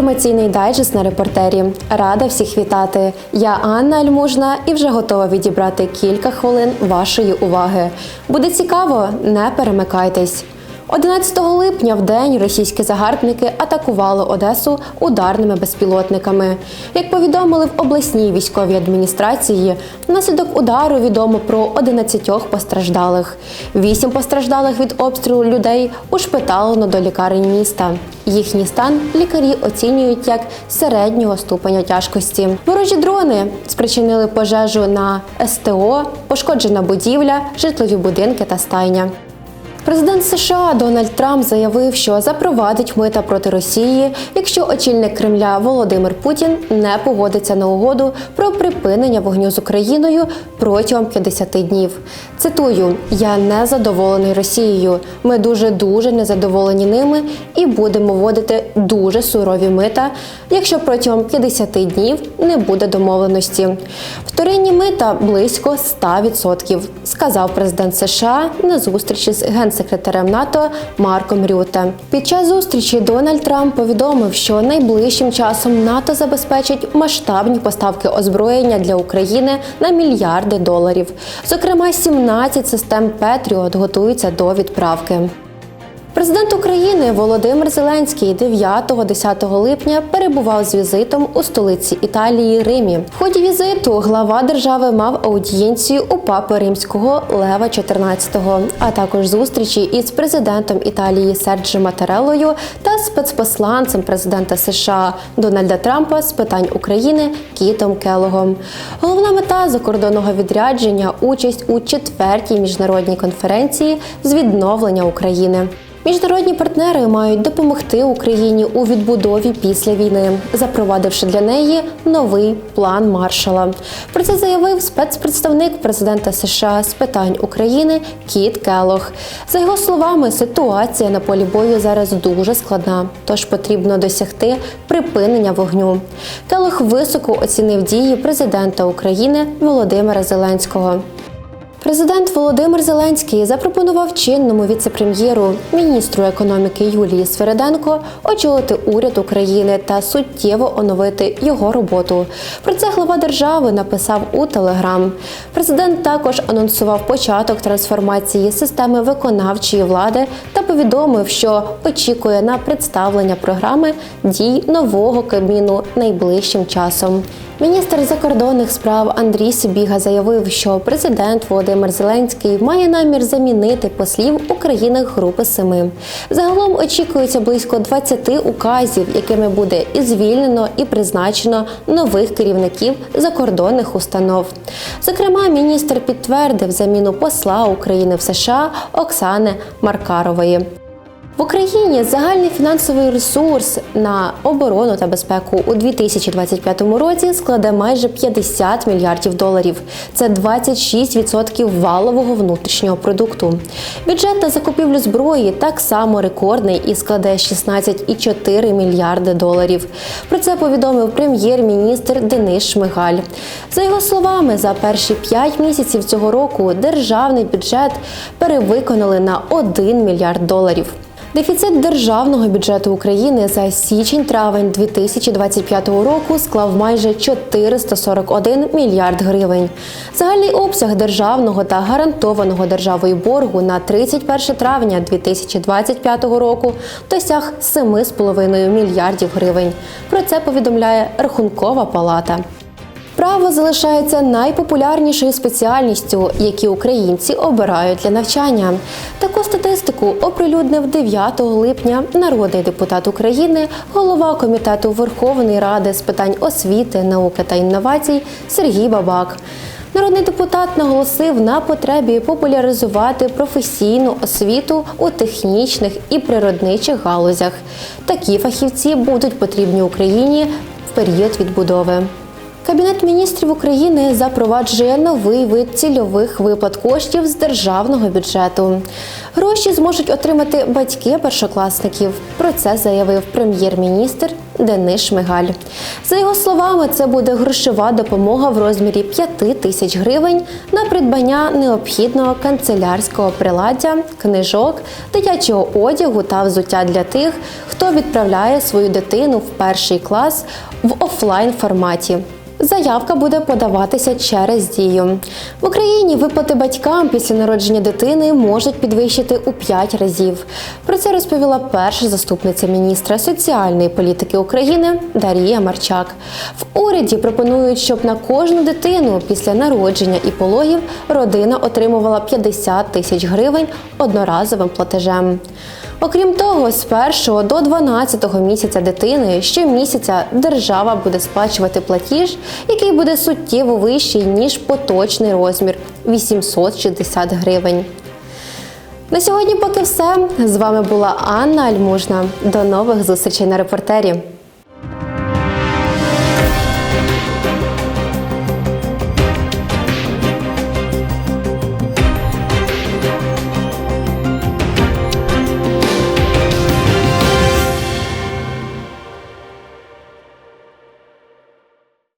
інформаційний дайджест на репортері. Рада всіх вітати. Я Анна Альмужна і вже готова відібрати кілька хвилин вашої уваги. Буде цікаво, не перемикайтесь. 11 липня в день російські загарбники атакували Одесу ударними безпілотниками. Як повідомили в обласній військовій адміністрації, внаслідок удару відомо про 11 постраждалих. Вісім постраждалих від обстрілу людей ушпиталено до лікарень міста. Їхній стан лікарі оцінюють як середнього ступеня тяжкості. Ворожі дрони спричинили пожежу на СТО, пошкоджена будівля, житлові будинки та стайня. Президент США Дональд Трамп заявив, що запровадить мита проти Росії, якщо очільник Кремля Володимир Путін не погодиться на угоду про припинення вогню з Україною протягом 50 днів. Цитую: я не задоволений Росією. Ми дуже дуже незадоволені ними і будемо вводити дуже сурові мита, якщо протягом 50 днів не буде домовленості. Вторинні мита близько 100%, сказав президент США на зустрічі з генсекретарем НАТО Марком Рюте. Під час зустрічі Дональд Трамп повідомив, що найближчим часом НАТО забезпечить масштабні поставки озброєння для України на мільярди доларів. Зокрема, 17 систем Петріот готуються до відправки. Президент України Володимир Зеленський 9-10 липня перебував з візитом у столиці Італії Римі. В ході візиту глава держави мав аудієнцію у папи римського Лева XIV, а також зустрічі із президентом Італії Серджі Матереллою та спецпосланцем президента США Дональда Трампа з питань України Кітом Келогом. Головна мета закордонного відрядження участь у четвертій міжнародній конференції з відновлення України. Міжнародні партнери мають допомогти Україні у відбудові після війни, запровадивши для неї новий план маршала. Про це заявив спецпредставник президента США з питань України Кіт Келох. За його словами, ситуація на полі бою зараз дуже складна, тож потрібно досягти припинення вогню. Келох високо оцінив дії президента України Володимира Зеленського. Президент Володимир Зеленський запропонував чинному віце-прем'єру, міністру економіки Юлії Свереденко очолити уряд України та суттєво оновити його роботу. Про це глава держави написав у Телеграм. Президент також анонсував початок трансформації системи виконавчої влади та повідомив, що очікує на представлення програми дій нового кабміну найближчим часом. Міністр закордонних справ Андрій Сибіга заявив, що президент Володимир Зеленський має намір замінити послів у країнах Групи Семи. Загалом очікується близько 20 указів, якими буде і звільнено і призначено нових керівників закордонних установ. Зокрема, міністр підтвердив заміну посла України в США Оксани Маркарової. В Україні загальний фінансовий ресурс на оборону та безпеку у 2025 році складе майже 50 мільярдів доларів. Це 26% валового внутрішнього продукту. Бюджет на закупівлю зброї так само рекордний і складе 16,4 мільярди доларів. Про це повідомив прем'єр-міністр Денис Шмигаль. За його словами, за перші 5 місяців цього року державний бюджет перевиконали на 1 мільярд доларів. Дефіцит державного бюджету України за січень-травень 2025 року склав майже 441 мільярд гривень. Загальний обсяг державного та гарантованого державою боргу на 31 травня 2025 року досяг 7,5 мільярдів гривень. Про це повідомляє Рахункова палата. Право залишається найпопулярнішою спеціальністю, які українці обирають для навчання. Таку статистику оприлюднив 9 липня народний депутат України, голова комітету Верховної Ради з питань освіти, науки та інновацій Сергій Бабак. Народний депутат наголосив на потребі популяризувати професійну освіту у технічних і природничих галузях. Такі фахівці будуть потрібні Україні в період відбудови. Кабінет міністрів України запроваджує новий вид цільових виплат коштів з державного бюджету. Гроші зможуть отримати батьки першокласників. Про це заявив прем'єр-міністр Денис Шмигаль. За його словами, це буде грошова допомога в розмірі 5 тисяч гривень на придбання необхідного канцелярського приладдя, книжок, дитячого одягу та взуття для тих, хто відправляє свою дитину в перший клас в офлайн форматі. Заявка буде подаватися через дію. В Україні виплати батькам після народження дитини можуть підвищити у 5 разів. Про це розповіла перша заступниця міністра соціальної політики України Дарія Марчак. В уряді пропонують, щоб на кожну дитину після народження і пологів родина отримувала 50 тисяч гривень одноразовим платежем. Окрім того, з 1 до 12 місяця дитини щомісяця держава буде сплачувати платіж, який буде суттєво вищий ніж поточний розмір 860 гривень. На сьогодні поки все. З вами була Анна Альмужна. До нових зустрічей на репортері.